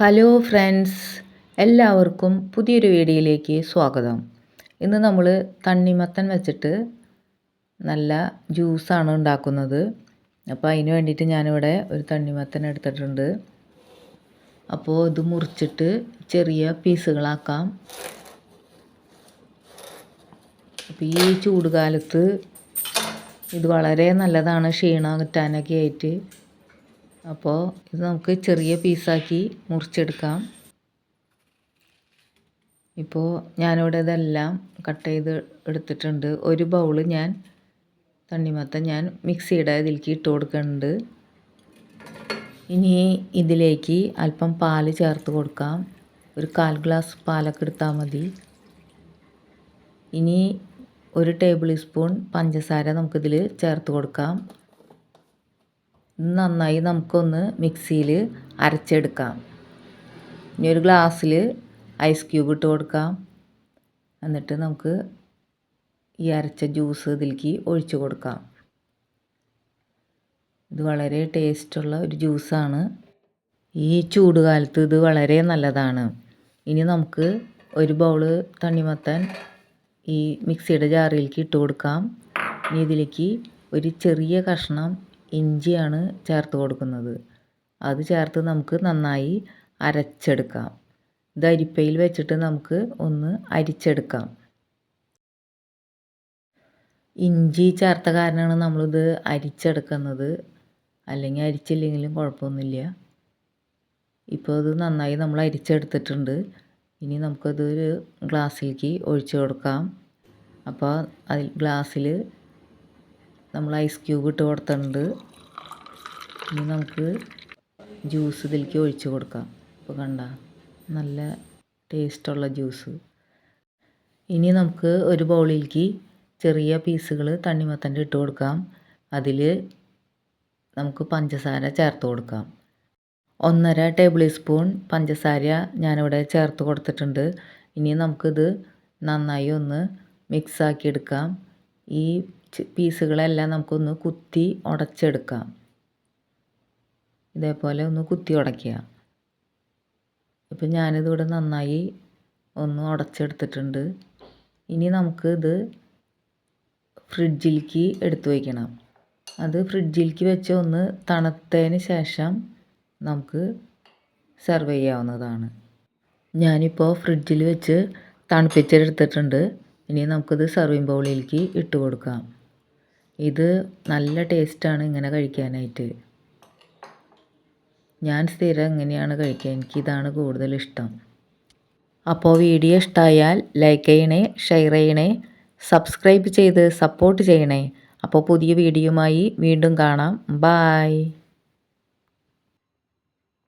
Hello friends എല്ലാവർക്കും പുതിയൊരു വീഡിയോയിലേക്ക് സ്വാഗതം. ഇന്ന് നമ്മൾ തണ്ണിമത്തൻ വെച്ചിട്ട് നല്ല ജ്യൂസാണ് ഉണ്ടാക്കുന്നത്. അപ്പോൾ അതിന് വേണ്ടിയിട്ട് ഞാനിവിടെ ഒരു തണ്ണിമത്തൻ എടുത്തിട്ടുണ്ട്. അപ്പോൾ ഇത് മുറിച്ചിട്ട് ചെറിയ പീസുകളാക്കാം. അപ്പോൾ ഈ ചൂടുകാലത്ത് ഇത് വളരെ നല്ലതാണ് ക്ഷീണം കിട്ടാനൊക്കെ ആയിട്ട്. അപ്പോൾ ഇത് നമുക്ക് ചെറിയ പീസാക്കി മുറിച്ചെടുക്കാം. ഇപ്പോൾ ഞാനിവിടെ ഇതെല്ലാം കട്ട് ചെയ്ത് എടുത്തിട്ടുണ്ട്. ഒരു ബൗൾ ഞാൻ തണ്ണിമത്ത ഞാൻ മിക്സിയുടെ ഇതിലേക്ക് ഇട്ട് കൊടുക്കുന്നുണ്ട്. ഇനി ഇതിലേക്ക് അല്പം പാൽ ചേർത്ത് കൊടുക്കാം. ഒരു കാൽ ഗ്ലാസ് പാലൊക്കെ എടുത്താൽ മതി. ഇനി ഒരു ടേബിൾ സ്പൂൺ പഞ്ചസാര നമുക്കിതിൽ ചേർത്ത് കൊടുക്കാം. നന്നായി നമുക്കൊന്ന് മിക്സിയിൽ അരച്ചെടുക്കാം. ഇനി ഒരു ഗ്ലാസ്സിൽ ഐസ് ക്യൂബ് ഇട്ട് കൊടുക്കാം. എന്നിട്ട് നമുക്ക് ഈ അരച്ച ജ്യൂസ് ഇതിലേക്ക് ഒഴിച്ചു കൊടുക്കാം. ഇത് വളരെ ടേസ്റ്റുള്ള ഒരു ജ്യൂസാണ്. ഈ ചൂടുകാലത്ത് ഇത് വളരെ നല്ലതാണ്. ഇനി നമുക്ക് ഒരു ബൗൾ തണ്ണിമത്തൻ ഈ മിക്സിയുടെ ജാറിലേക്ക് ഇട്ട് കൊടുക്കാം. ഇനി ഇതിലേക്ക് ഒരു ചെറിയ കഷ്ണം ഇഞ്ചിയാണ് ചേർത്ത് കൊടുക്കുന്നത്. അത് ചേർത്ത് നമുക്ക് നന്നായി അരച്ചെടുക്കാം. ഇത് അരിപ്പയിൽ വെച്ചിട്ട് നമുക്ക് ഒന്ന് അരിച്ചെടുക്കാം. ഇഞ്ചി ചേർത്ത കാരണമാണ് നമ്മളിത് അരിച്ചെടുക്കുന്നത്. അല്ലെങ്കിൽ അരിച്ചില്ലെങ്കിലും കുഴപ്പമൊന്നുമില്ല. ഇപ്പോൾ ഇത് നന്നായി നമ്മൾ അരിച്ചെടുത്തിട്ടുണ്ട്. ഇനി നമുക്കതൊരു ഗ്ലാസ്സിലേക്ക് ഒഴിച്ചു കൊടുക്കാം. അപ്പോൾ അതിൽ ഗ്ലാസ്സിൽ നമ്മൾ ഐസ് ക്യൂബ് ഇട്ട് കൊടുത്തിട്ടുണ്ട്. ഇനി നമുക്ക് ജ്യൂസ് ഇതിലേക്ക് ഒഴിച്ചു കൊടുക്കാം. ഇപ്പോൾ കണ്ട നല്ല ടേസ്റ്റുള്ള ജ്യൂസ് ഇനി നമുക്ക് ഒരു ബൗളിലേക്ക് ചെറിയ പീസുകൾ തണ്ണിമത്തന്റെ ഇട്ട് കൊടുക്കാം. അതിൽ നമുക്ക് പഞ്ചസാര ചേർത്ത് കൊടുക്കാം. ഒന്നര ടേബിൾ സ്പൂൺ പഞ്ചസാര ഞാനിവിടെ ചേർത്ത് കൊടുത്തിട്ടുണ്ട്. ഇനി നമുക്കിത് നന്നായി ഒന്ന് മിക്സാക്കി എടുക്കാം. ഈ പീസുകളെല്ലാം നമുക്കൊന്ന് കുത്തി ഉടച്ചെടുക്കാം. ഇതേപോലെ ഒന്ന് കുത്തി ഉടയ്ക്കുക. ഇപ്പം ഞാനിതിവിടെ നന്നായി ഒന്ന് ഉടച്ചെടുത്തിട്ടുണ്ട്. ഇനി നമുക്ക് ഇത് ഫ്രിഡ്ജിലേക്ക് എടുത്തു വയ്ക്കണം. അത് ഫ്രിഡ്ജിലേക്ക് വെച്ച് ഒന്ന് തണുത്തതിന് ശേഷം നമുക്ക് സെർവ് ചെയ്യാവുന്നതാണ്. ഞാനിപ്പോൾ ഫ്രിഡ്ജിൽ വെച്ച് തണുപ്പിച്ചെടുത്തിട്ടുണ്ട്. ഇനി നമുക്കിത് സെർവിങ് ബൗളിലേക്ക് ഇട്ട് കൊടുക്കാം. ഇത് നല്ല ടേസ്റ്റാണ് ഇങ്ങനെ കഴിക്കാനായിട്ട്. ഞാൻ സ്ഥിരം ഇങ്ങനെയാണ് കഴിക്കുക. എനിക്കിതാണ് കൂടുതൽ ഇഷ്ടം അപ്പോൾ വീഡിയോ ഇഷ്ടമായാൽ ലൈക്ക് ചെയ്യണേ ഷെയർ ചെയ്യണേ സബ്സ്ക്രൈബ് ചെയ്ത് സപ്പോർട്ട് ചെയ്യണേ. അപ്പോൾ പുതിയ വീഡിയോയുമായി വീണ്ടും കാണാം. ബായ്